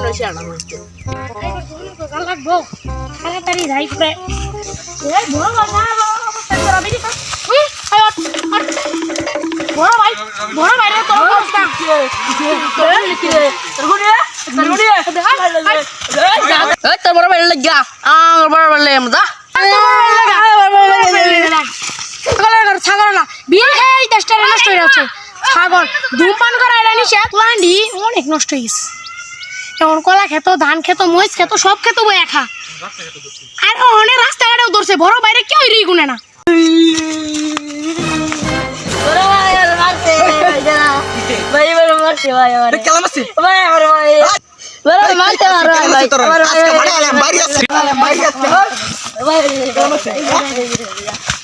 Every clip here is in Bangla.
No siya na mencet. লাগবো তাড়াতাড়ি যাই করে এই বড় বড় ভাই বড় ভাই রে তোর অবস্থা Eh, bora balik lagi. Ah, bora balik ya, muda. ছাগলের ছাগল না বিয়ে এই দেশটা নষ্ট হয়ে যাচ্ছে ছাগল ধূমপান করা এটা নিষেধ লান্ডি অনেক নষ্ট হয়ে গেছে এখন কলা খেত ধান খেত মহিষ খেত সব খেত বই একা আর অনেক রাস্তাঘাটেও ধরছে বড় বাইরে কেউ রি গুনে না Bora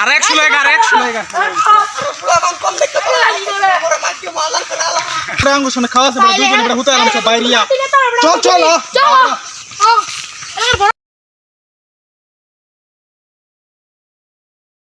আর একশো লেগা আর একশো লেগা খাওয়া আছে বাইরিয়া চল চল।